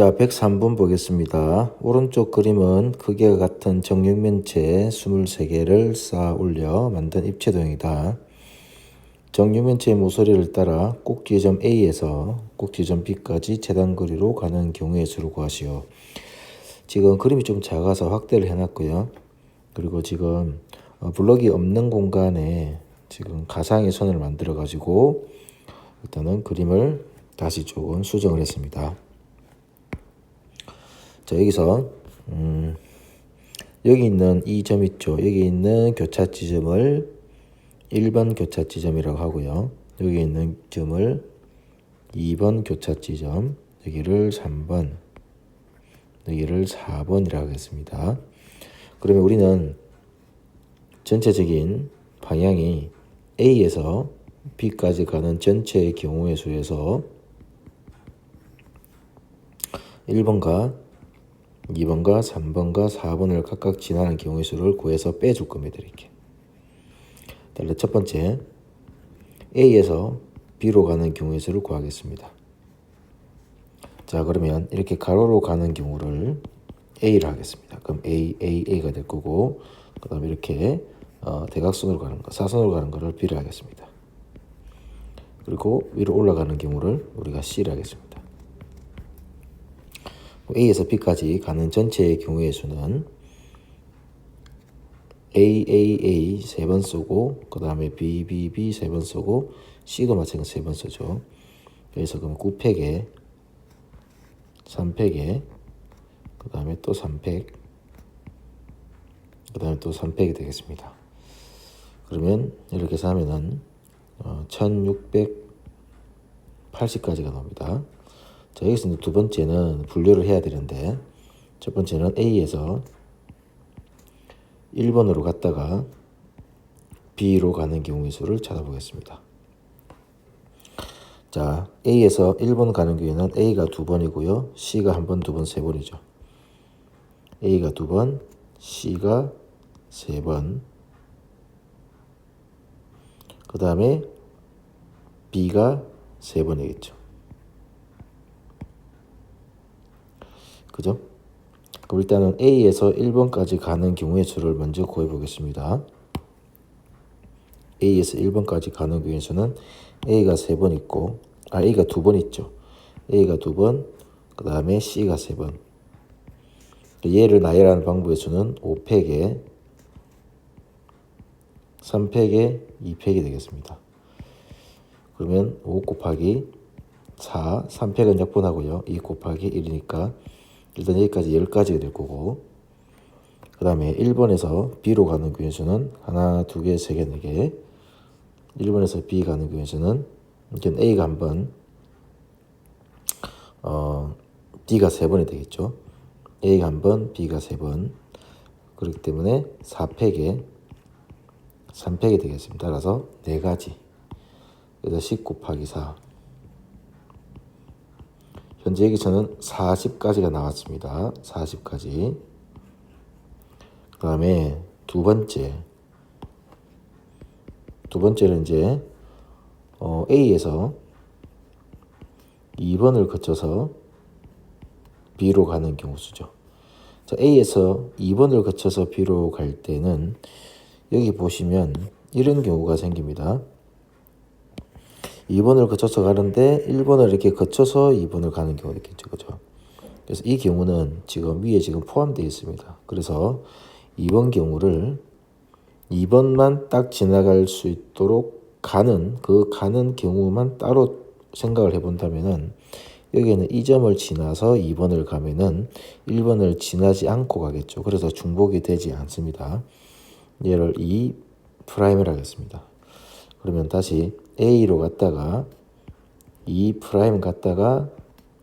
자, 103번 보겠습니다. 오른쪽 그림은 크기가 같은 정육면체 23개를 쌓아 올려 만든 입체도형이다. 정육면체의 모서리를 따라 꼭지점 A에서 꼭지점 B까지 재단거리로 가는 경우의 수를 구하시오. 지금 그림이 좀 작아서 확대를 해놨고요. 그리고 지금 어, 블럭이 없는 공간에 지금 가상의 선을 만들어 가지고 일단은 그림을 다시 조금 수정을 했습니다. 자 여기서 음, 여기 있는 이 점 있죠. 여기 있는 교차 지점을 1번 교차 지점이라고 하고요. 여기 있는 점을 2번 교차 지점, 여기를 3번, 여기를 4번이라고 하겠습니다. 그러면 우리는 전체적인 방향이 A에서 B까지 가는 전체의 경우의 수에서 1번과 2번과 3번과 4번을 각각 지나는 경우의 수를 구해서 빼줄 겁니다. 이렇게. 따라 첫 번째 A에서 B로 가는 경우의 수를 구하겠습니다. 자 그러면 이렇게 가로로 가는 경우를 A를 하겠습니다. 그럼 A, A, A가 될 거고 그 다음에 이렇게 어, 대각선으로 가는 거, 사선으로 가는 거를 B를 하겠습니다. 그리고 위로 올라가는 경우를 우리가 C를 하겠습니다. A에서 B까지 가는 전체의 경우의 수는 A, A, A 세 번 쓰고 그 다음에 B, B, B 세 번 쓰고 C도 마찬가지 세 번 쓰죠. 그래서 그럼 9팩에 3팩에 그 다음에 또 3팩 그 다음에 또 3팩이 되겠습니다. 그러면 이렇게 해서 하면은 어, 1680까지가 나옵니다. 자, 여기서 이제 두 번째는 분류를 해야 되는데 첫 번째는 A에서 1번으로 갔다가 B로 가는 경우의 수를 찾아보겠습니다. 자, A에서 1번 가는 경우에는 A가 두 번이고요. C가 한 번, 두 번, 세 번이죠. A가 두 번, C가 세 번. 그 다음에 B가 세 번이겠죠. 그죠? 그럼 일단은 A에서 1번까지 가는 경우의 수를 먼저 구해 보겠습니다. A에서 1번까지 가는 경우의 수는 A가 세번 있고, 아, A가 두번 있죠. A가 두 번, 그 다음에 C가 세 번. 얘를 나열하는 방법의 수는 5팩에 3팩에 2팩이 되겠습니다. 그러면 5 곱하기 4, 3팩은 약분하고요. 2 곱하기 1이니까 일단 여기까지 10가지가 될 거고 그 다음에 1번에서 B로 가는 규인수는 하나, 두 개, 세 개, 네 개 1번에서 B 가는 규인수는 이제 A가 한 번, 어, D가 세 번이 되겠죠. A가 한 번, B가 세 번. 그렇기 때문에 4팩에 3팩이 되겠습니다. 따라서 네 가지. 그래서 10 곱하기 4. 현재 여기서는 40까지가 나왔습니다. 40까지. 그 다음에 두 번째. 두 번째는 이제 어, A에서 2번을 거쳐서 B로 가는 경우 수죠. 자, A에서 2번을 거쳐서 B로 갈 때는 여기 보시면 이런 경우가 생깁니다. 2번을 거쳐서 가는데 1번을 이렇게 거쳐서 2번을 가는 경우가 있겠죠. 그죠? 그래서 이 경우는 지금 위에 지금 포함되어 있습니다. 그래서 2번 경우를 2번만 딱 지나갈 수 있도록 가는 그 가는 경우만 따로 생각을 해본다면은 여기에는 이 점을 지나서 2번을 가면은 1번을 지나지 않고 가겠죠. 그래서 중복이 되지 않습니다. 얘를 2 프라임을 하겠습니다. 그러면 다시 A로 갔다가 2 프라임 갔다가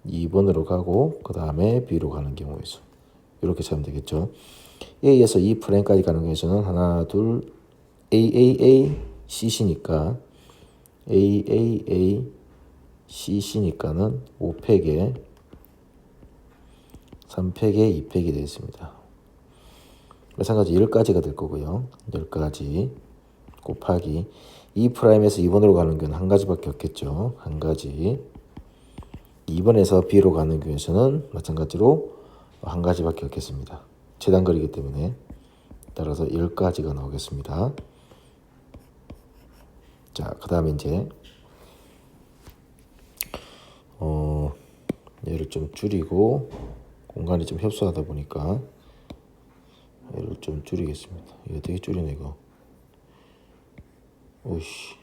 2번으로 가고 그 다음에 B로 가는 경우의 수 이렇게 찾으면 되겠죠. A에서 2 프라임까지 가는 경우에서는 하나 둘 A A A C C니까 A A A C C니까는 5팩에 3팩에 2팩이 되겠습니다. 마찬가지 10가지가 될 거고요. 10가지 곱하기 2 프라임에서 2번으로 가는 건한 가지밖에 없겠죠. 한 가지 2번에서 B로 가는 경우에서는 마찬가지로 한 가지밖에 없겠습니다. 최단거리이기 때문에 따라서 10가지가 나오겠습니다. 자, 그 다음에 이제 어, 얘를 좀 줄이고 공간이 좀 협소하다 보니까 얘를 좀 줄이겠습니다. 이거 되게 줄이네 이거. 오씨,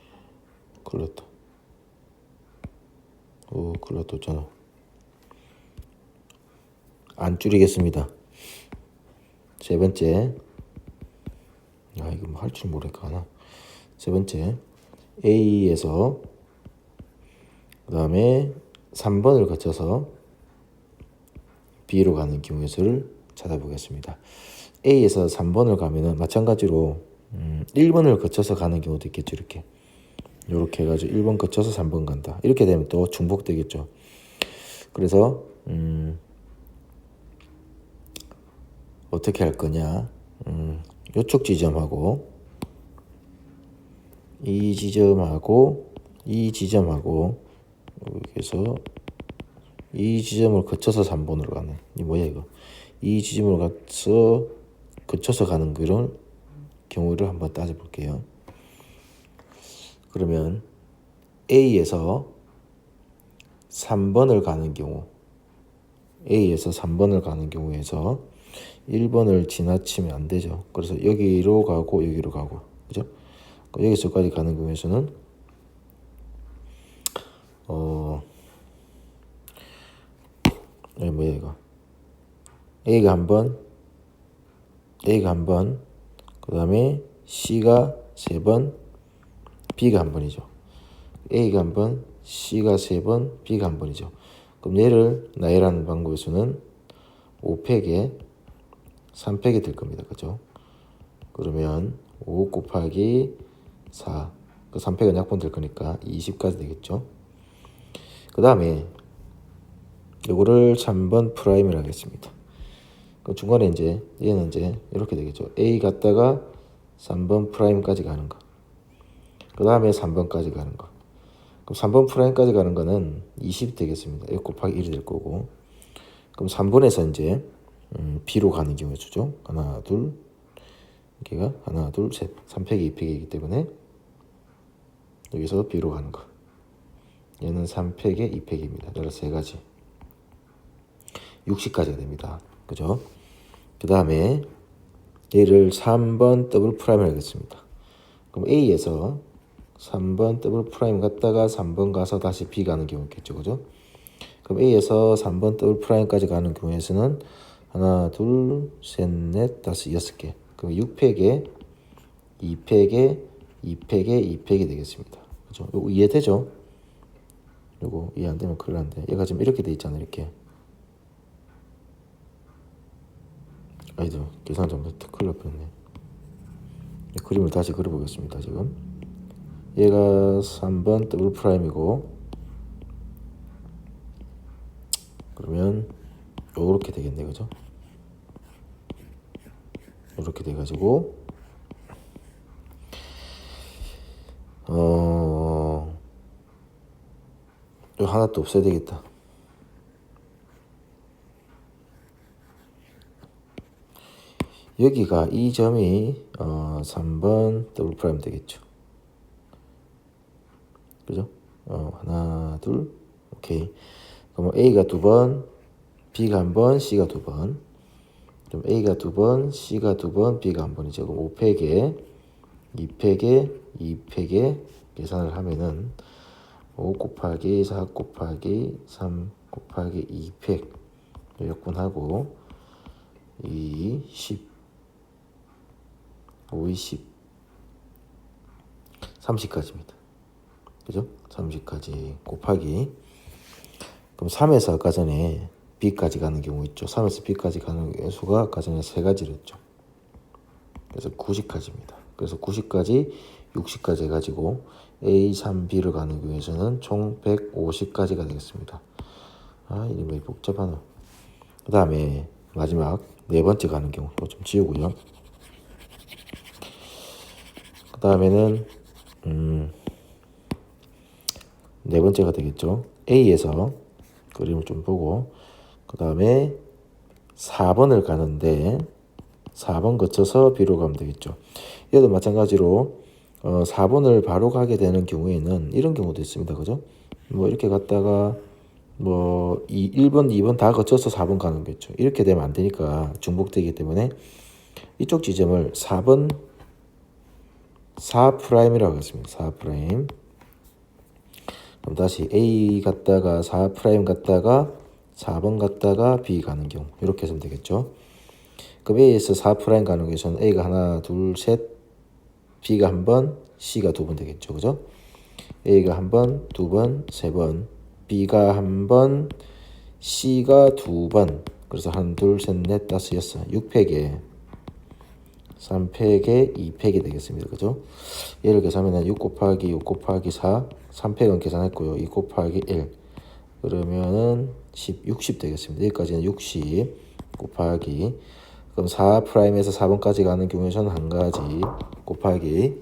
났다. 오, 났다 있잖아. 안 줄이겠습니다. 세 번째, 아 이거 뭐 할 줄 모르니까 하나. 세 번째, A에서 그 다음에 3번을 거쳐서 B로 가는 경우의 수를 찾아보겠습니다. A에서 3번을 가면은 마찬가지로 음, 1번을 거쳐서 가는 경우도 있겠죠. 이렇게 이렇게 해가지고 1번 거쳐서 3번 간다. 이렇게 되면 또 중복되겠죠. 그래서 음, 어떻게 할 거냐? 음, 이쪽 지점하고 이 지점하고 이 지점하고 여기서 이 지점을 거쳐서 3번으로 가는 이 뭐야 이거? 이 지점을 거쳐서 가는 그런 경우를 한번 따져볼게요. 그러면 A에서 3번을 가는 경우 A에서 3번을 가는 경우에서 1번을 지나치면 안 되죠. 그래서 여기로 가고 여기로 가고 그죠? 여기서까지 가는 경우에서는 어 뭐야 이거 A가 한 번, A가 한 번, 그 다음에 C가 세 번, B가 한 번이죠. A가 한 번, C가 세 번, B가 한 번이죠. 그럼 얘를 나열하는 방법에서는 5팩에 3팩이 될 겁니다. 그죠? 그러면 5 곱하기 4, 그 3팩은 약분 될 거니까 20까지 되겠죠? 그 다음에 요거를 3번 프라임을 하겠습니다. 그 중간에 이제 얘는 이제 이렇게 되겠죠. A 갔다가 3번 프라임까지 가는 거. 그 다음에 3번까지 가는 거. 그럼 3번 프라임까지 가는 거는 20 되겠습니다. 1 곱하기 1이 될 거고. 그럼 3번에서 이제 음, B로 가는 경우에 주죠. 하나, 둘, 여기가 하나, 둘, 셋. 3팩이 2팩이기 때문에 여기서 B로 가는 거. 얘는 3팩에 2팩입니다. 따라서 세 가지. 60까지가 됩니다. 그죠? 그 다음에 얘를 3번 더블 프라임을 하겠습니다. 그럼 A에서 3번 더블 프라임 갔다가 3번 가서 다시 B 가는 경우 있겠죠. 그죠? 그럼 A에서 3번 더블 프라임까지 가는 경우에서는 하나, 둘, 셋, 넷, 다섯, 여섯 개. 그럼 6팩에 2팩에 2팩에 2팩이 되겠습니다. 그죠? 이해되죠? 요거 이해 안 되면 큰일 난데. 얘가 지금 이렇게 돼 있잖아요. 이렇게. 아이도 계산 잘못했다. 큰일 날 뻔했네. 이 그림을 다시 그려보겠습니다. 지금 얘가 3번 더블 프라임이고 그러면 요렇게 되겠네 그죠? 요렇게 돼가지고 어... 요 하나 또 없애야 되겠다. 여기가 이 점이 어, 3번 더블 프라임 되겠죠. 그죠? 어, 하나, 둘, 오케이. 그럼 A가 두 번, B가 한 번, C가 두 번. 그럼 A가 두 번, C가 두 번, B가 한 번이죠. 그럼 5팩에 2팩에 2팩에 계산을 하면은 5 곱하기 4 곱하기 3 곱하기 2팩 역분하고 2, 10 5, 20 30까지입니다. 그죠? 30까지 곱하기 그럼 3에서 아까 전에 B까지 가는 경우 있죠. 3에서 B까지 가는 수가 아까 전에 세 가지를 했죠. 그래서 90까지입니다. 그래서 90까지 60까지 해가지고 A, 3, B를 가는 경우에서는 총 150까지가 되겠습니다. 아, 이름이 복잡하나. 그 다음에 마지막 네 번째 가는 경우 좀 지우고요. 그 다음에는 음, 네 번째가 되겠죠. A에서 그림을 좀 보고 그 다음에 4번을 가는데 4번 거쳐서 B로 가면 되겠죠. 얘도 마찬가지로 어, 4번을 바로 가게 되는 경우에는 이런 경우도 있습니다. 그죠? 뭐 이렇게 갔다가 뭐이 1번, 2번 다 거쳐서 4번 가는 거겠죠. 이렇게 되면 안 되니까 중복되기 때문에 이쪽 지점을 4번 4'이라고 하겠습니다. 4'. 그럼 다시 A 갔다가 4' 갔다가 4번 갔다가 B 가는 경우 이렇게 했으면 되겠죠. 그럼 A에서 4' 가는 경우에는 A가 하나, 둘, 셋, B가 한 번, C가 두 번 되겠죠. 그죠? A가 한 번, 두 번, 세 번, B가 한 번, C가 두 번. 그래서 한, 둘, 셋, 넷, 다섯, 여섯, 6팩에 3팩에 2팩이 되겠습니다. 그죠? 얘를 계산하면 6 곱하기 6 곱하기 4, 3팩은 계산했고요. 2 곱하기 1. 그러면은 10, 60 되겠습니다. 여기까지는 60 곱하기 그럼 4'에서 4번까지 가는 경우에는 한 가지 곱하기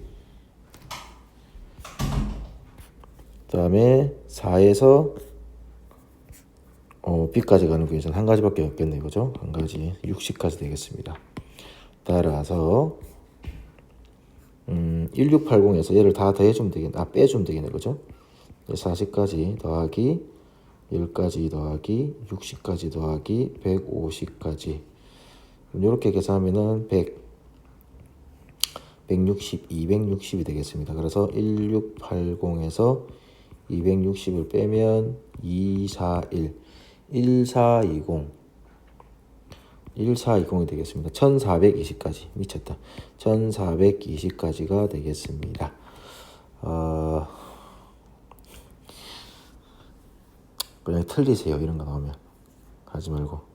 그 다음에 4에서 어, B까지 가는 경우에는 한 가지밖에 없겠네요. 그죠? 한 가지 60까지 되겠습니다. 따라서 음, 1680에서 얘를 다 더해주면 되겠네. 아, 빼주면 되겠네. 그죠? 40까지 더하기 10까지 더하기 60까지 더하기 150까지 이렇게 계산하면은 100 160, 260이 되겠습니다. 그래서 1680에서 260을 빼면 241, 1420, 1420이 되겠습니다. 1420까지 미쳤다. 1420까지가 되겠습니다. 어, 그냥 틀리세요. 이런 거 나오면 하지 말고.